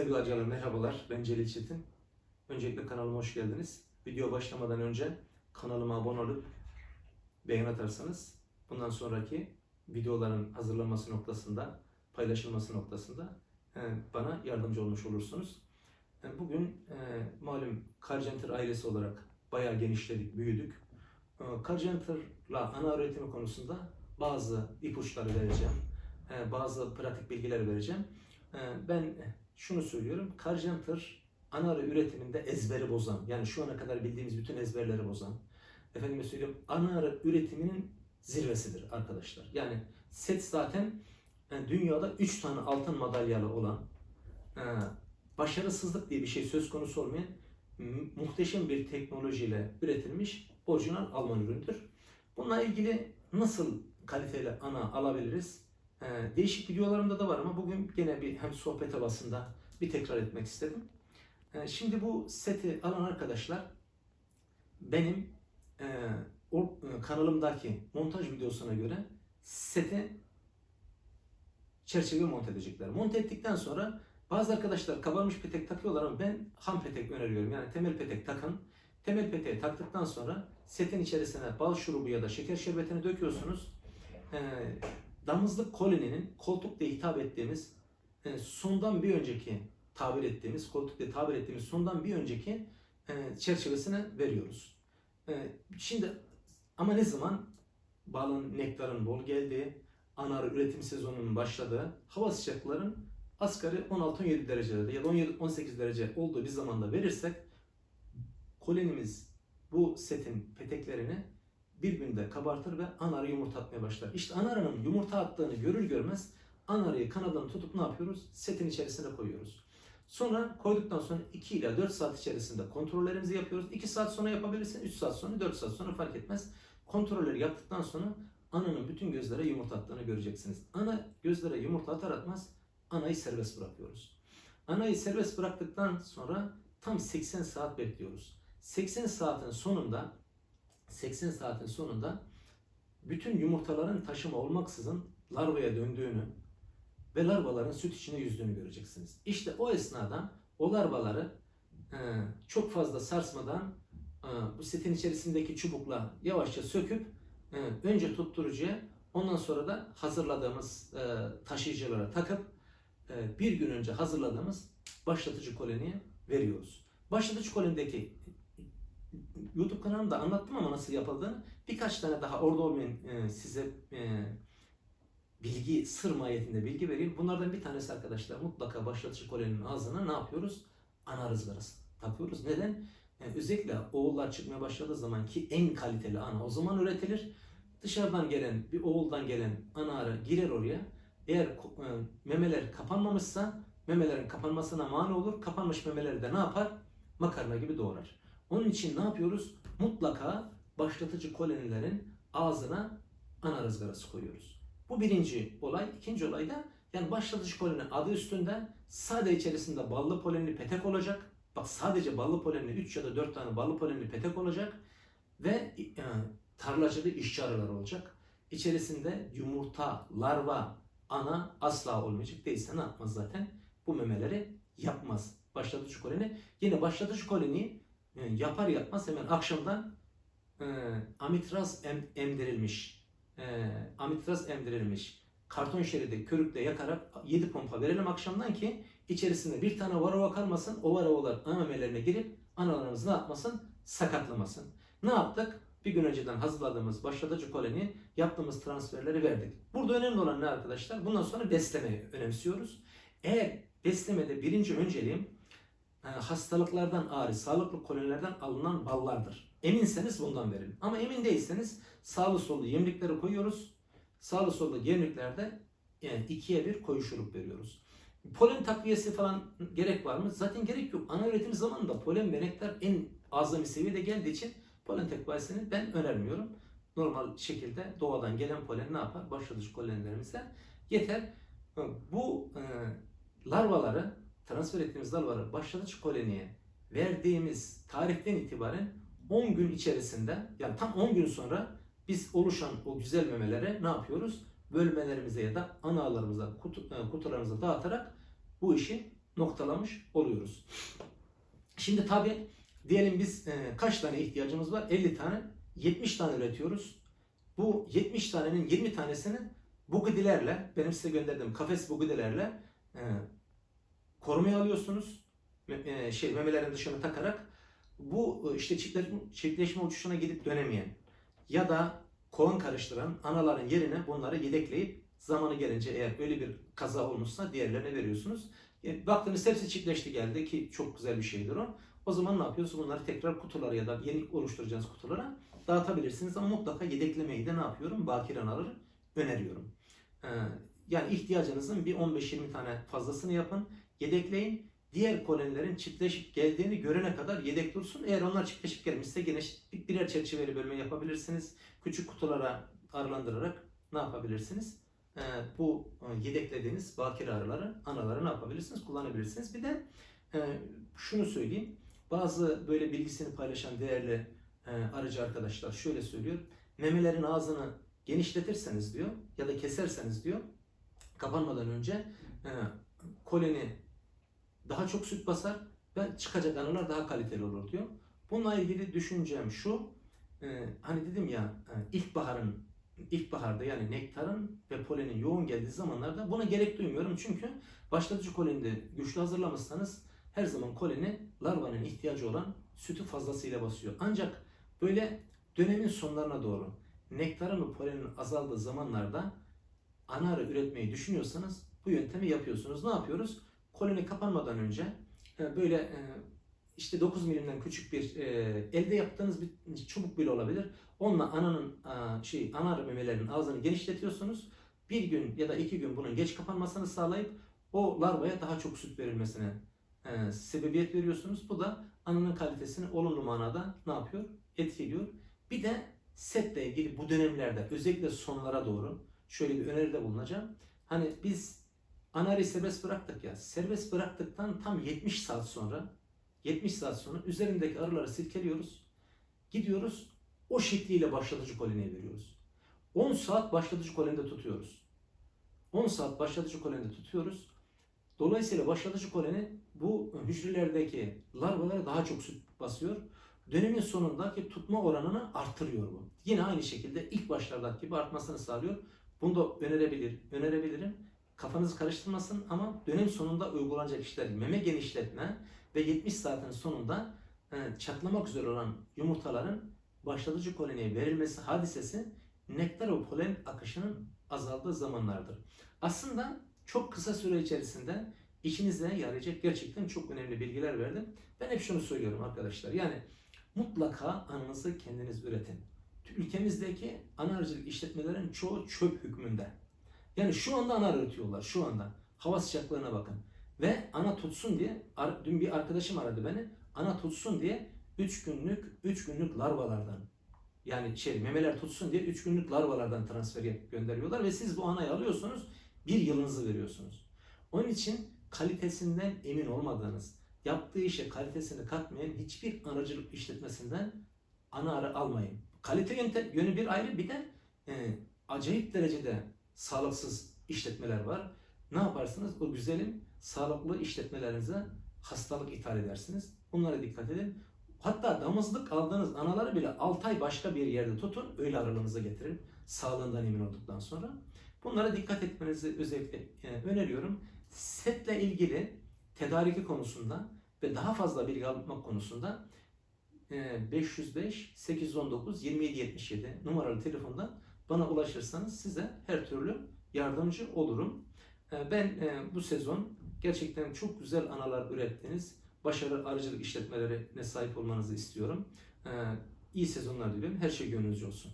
Sevgili harcalar merhabalar. Ben Celil Çetin. Öncelikle kanalıma hoş geldiniz. Video başlamadan önce kanalıma abone olup beğen atarsanız bundan sonraki videoların hazırlanması noktasında, paylaşılması noktasında e, bana yardımcı olmuş olursunuz. E, Bugün e, malum Carcenter ailesi olarak bayağı genişledik, büyüdük. Carcenter'la ana öğretimi konusunda bazı ipuçları vereceğim. Bazı pratik bilgiler vereceğim. Ben şunu söylüyorum. Carcenter ana arı üretiminde ezberi bozan, yani şu ana kadar bildiğimiz bütün ezberleri bozan, efendime söyleyeyim ana arı üretiminin zirvesidir arkadaşlar. Yani set zaten e, dünyada 3 tane altın madalyalı olan, e, başarısızlık diye bir şey söz konusu olmayan mu- muhteşem bir teknolojiyle üretilmiş orijinal Alman üründür. Bununla ilgili nasıl kaliteli ana alabiliriz? Ee, değişik videolarımda da var ama bugün gene bir hem sohbet havasında bir tekrar etmek istedim. Ee, şimdi bu seti alan arkadaşlar benim e, e, kanalımdaki montaj videosuna göre sete çerçeve monte edecekler. Monte ettikten sonra bazı arkadaşlar kabarmış petek takıyorlar ama ben ham petek öneriyorum. Yani temel petek takın. Temel peteği taktıktan sonra setin içerisine bal şurubu ya da şeker şerbetini döküyorsunuz. Ee, damızlık koloninin koltuk diye hitap ettiğimiz e, sondan bir önceki tabir ettiğimiz koltuk tabir ettiğimiz sondan bir önceki e, çerçevesine veriyoruz. E, şimdi ama ne zaman? Balın nektarın bol geldiği, anar üretim sezonunun başladığı, hava sıcakların asgari 16-17 derecelerde ya da 17-18 derece olduğu bir zamanda verirsek kolonimiz bu setin peteklerini bir günde kabartır ve anarı yumurta atmaya başlar. İşte anarının yumurta attığını görür görmez anarıyı kanadını tutup ne yapıyoruz? Setin içerisine koyuyoruz. Sonra koyduktan sonra 2 ile 4 saat içerisinde kontrollerimizi yapıyoruz. 2 saat sonra yapabilirsin, 3 saat sonra, 4 saat sonra fark etmez. Kontrolleri yaptıktan sonra ananın bütün gözlere yumurta attığını göreceksiniz. Ana gözlere yumurta atar atmaz anayı serbest bırakıyoruz. Anayı serbest bıraktıktan sonra tam 80 saat bekliyoruz. 80 saatin sonunda 80 saatin sonunda bütün yumurtaların taşıma olmaksızın larvaya döndüğünü ve larvaların süt içine yüzdüğünü göreceksiniz. İşte o esnada o larvaları e, çok fazla sarsmadan e, bu setin içerisindeki çubukla yavaşça söküp e, önce tutturucuya ondan sonra da hazırladığımız taşıyıcılara takıp bir gün önce hazırladığımız başlatıcı koloniye veriyoruz. Başlatıcı kolonideki YouTube kanalımda anlattım ama nasıl yapıldığını. Birkaç tane daha orada olmayan e, size e, bilgi, sır mahiyetinde bilgi vereyim. Bunlardan bir tanesi arkadaşlar mutlaka başlatıcı koloninin ağzına ne yapıyoruz? Ana rızgarası takıyoruz. Neden? E, özellikle oğullar çıkmaya başladığı zaman ki en kaliteli ana o zaman üretilir. Dışarıdan gelen, bir oğuldan gelen ana arı girer oraya. Eğer e, memeler kapanmamışsa memelerin kapanmasına mani olur. Kapanmış memeleri de ne yapar? Makarna gibi doğrar. Onun için ne yapıyoruz? Mutlaka başlatıcı kolonilerin ağzına ana rızgarası koyuyoruz. Bu birinci olay. İkinci olay da yani başlatıcı koloni adı üstünde sade içerisinde ballı polenli petek olacak. Bak sadece ballı polenli 3 ya da 4 tane ballı polenli petek olacak. Ve e, tarlacılı işçi arılar olacak. İçerisinde yumurta, larva, ana asla olmayacak. Değilse ne yapmaz zaten? Bu memeleri yapmaz. Başlatıcı koloni. Yine başlatıcı koloni e, yapar yapmaz hemen akşamdan e, amitraz em, emdirilmiş e, amitraz emdirilmiş karton şeridi körükle yakarak 7 pompa verelim akşamdan ki içerisinde bir tane varova kalmasın. O varovalar ana memelerine girip analarımız ne yapmasın? Sakatlamasın. Ne yaptık? Bir gün önceden hazırladığımız başlatıcı koloni yaptığımız transferleri verdik. Burada önemli olan ne arkadaşlar? Bundan sonra beslemeyi önemsiyoruz. Eğer beslemede birinci önceliğim hastalıklardan ağrı, sağlıklı kolonilerden alınan ballardır. Eminseniz bundan verin. Ama emin değilseniz sağlı sollu yemlikleri koyuyoruz. Sağlı sollu yemliklerde yani ikiye bir koyu şurup veriyoruz. Polen takviyesi falan gerek var mı? Zaten gerek yok. Ana üretim zamanında polen ve nektar en azami seviyede geldiği için polen takviyesini ben önermiyorum. Normal şekilde doğadan gelen polen ne yapar? Başlatıcı polenlerimizde yeter. Bu e, larvaları transfer ettiğimiz larvaları başlatıcı koloniye verdiğimiz tarihten itibaren 10 gün içerisinde yani tam 10 gün sonra biz oluşan o güzel memelere ne yapıyoruz? Bölmelerimize ya da analarımıza, e, kutularımıza dağıtarak bu işi noktalamış oluyoruz. Şimdi tabi diyelim biz e, kaç tane ihtiyacımız var? 50 tane, 70 tane üretiyoruz. Bu 70 tanenin 20 tanesini bugidilerle, benim size gönderdiğim kafes bugidilerle e, korumaya alıyorsunuz. E, şey memelerin dışına takarak bu e, işte çiftleşme, uçuşuna gidip dönemeyen ya da kovan karıştıran anaların yerine bunları yedekleyip zamanı gelince eğer öyle bir kaza olmuşsa diğerlerine veriyorsunuz. E, baktınız hepsi çiftleşti geldi ki çok güzel bir şeydir o. O zaman ne yapıyorsunuz? Bunları tekrar kutulara ya da yeni oluşturacağınız kutulara dağıtabilirsiniz. Ama mutlaka yedeklemeyi de ne yapıyorum? Bakire anaları öneriyorum. Ee, yani ihtiyacınızın bir 15-20 tane fazlasını yapın. Yedekleyin. Diğer kolonilerin çiftleşip geldiğini görene kadar yedek dursun. Eğer onlar çiftleşip gelmişse gene birer çerçeveli bölme yapabilirsiniz. Küçük kutulara arılandırarak ne yapabilirsiniz? Ee, bu e, yedeklediğiniz bakire arıları, anaları ne yapabilirsiniz? Kullanabilirsiniz. Bir de e, şunu söyleyeyim. Bazı böyle bilgisini paylaşan değerli e, arıcı arkadaşlar şöyle söylüyor. Memelerin ağzını genişletirseniz diyor ya da keserseniz diyor kapanmadan önce e, koloni daha çok süt basar ve çıkacak anılar daha kaliteli olur diyor. Bununla ilgili düşüncem şu. e, hani dedim ya e, ilkbaharın ilkbaharda yani nektarın ve polenin yoğun geldiği zamanlarda buna gerek duymuyorum. Çünkü başlatıcı kolonide güçlü hazırlamışsanız her zaman koloni larvanın ihtiyacı olan sütü fazlasıyla basıyor. Ancak böyle dönemin sonlarına doğru nektarın ve polenin azaldığı zamanlarda ana arı üretmeyi düşünüyorsanız bu yöntemi yapıyorsunuz. Ne yapıyoruz? Koloni kapanmadan önce e, böyle e, işte 9 milimden küçük bir elde yaptığınız bir çubuk bile olabilir. Onunla ananın şey ana memelerinin ağzını genişletiyorsunuz. Bir gün ya da iki gün bunun geç kapanmasını sağlayıp o larvaya daha çok süt verilmesine e, sebebiyet veriyorsunuz. Bu da ananın kalitesini olumlu manada ne yapıyor? Etkiliyor. Bir de setle ilgili bu dönemlerde özellikle sonlara doğru şöyle bir öneride bulunacağım. Hani biz anarıyı serbest bıraktık ya. Serbest bıraktıktan tam 70 saat sonra 70 saat sonra üzerindeki arıları silkeliyoruz. Gidiyoruz o şekliyle başlatıcı koloniye veriyoruz. 10 saat başlatıcı kolonide tutuyoruz. 10 saat başlatıcı kolonide tutuyoruz. Dolayısıyla başlatıcı koloni bu hücrelerdeki larvalara daha çok süt basıyor. Dönemin sonundaki tutma oranını artırıyor bu. Yine aynı şekilde ilk başlardaki gibi artmasını sağlıyor. Bunu da önerebilir, önerebilirim. Kafanızı karıştırmasın ama dönem sonunda uygulanacak işler meme genişletme ve 70 saatin sonunda e, çatlamak üzere olan yumurtaların başlatıcı koloniye verilmesi hadisesi nektar ve polen akışının azaldığı zamanlardır. Aslında çok kısa süre içerisinde işinize yarayacak gerçekten çok önemli bilgiler verdim. Ben hep şunu söylüyorum arkadaşlar. Yani mutlaka anınızı kendiniz üretin. Ülkemizdeki ana işletmelerin çoğu çöp hükmünde. Yani şu anda ana arı üretiyorlar şu anda. Hava sıcaklığına bakın. Ve ana tutsun diye dün bir arkadaşım aradı beni. Ana tutsun diye 3 günlük 3 günlük larvalardan yani şey memeler tutsun diye 3 günlük larvalardan transfer gönderiyorlar ve siz bu anayı alıyorsunuz bir yılınızı veriyorsunuz. Onun için kalitesinden emin olmadığınız, yaptığı işe kalitesini katmayan hiçbir aracılık işletmesinden ana arı almayın. Kalite yönü bir ayrı bir de e, acayip derecede sağlıksız işletmeler var. Ne yaparsınız? O güzelim sağlıklı işletmelerinize hastalık ithal edersiniz. Bunlara dikkat edin. Hatta damızlık aldığınız anaları bile 6 ay başka bir yerde tutun. Öyle aralığınıza getirin. Sağlığından emin olduktan sonra. Bunlara dikkat etmenizi özellikle e, öneriyorum. Setle ilgili tedariki konusunda ve daha fazla bilgi almak konusunda e, 505 819 2777 numaralı telefondan bana ulaşırsanız size her türlü yardımcı olurum. E, Ben e, bu sezon gerçekten çok güzel analar ürettiniz. Başarılı arıcılık işletmelerine sahip olmanızı istiyorum. E, İyi sezonlar diliyorum. Her şey gönlünüzce olsun.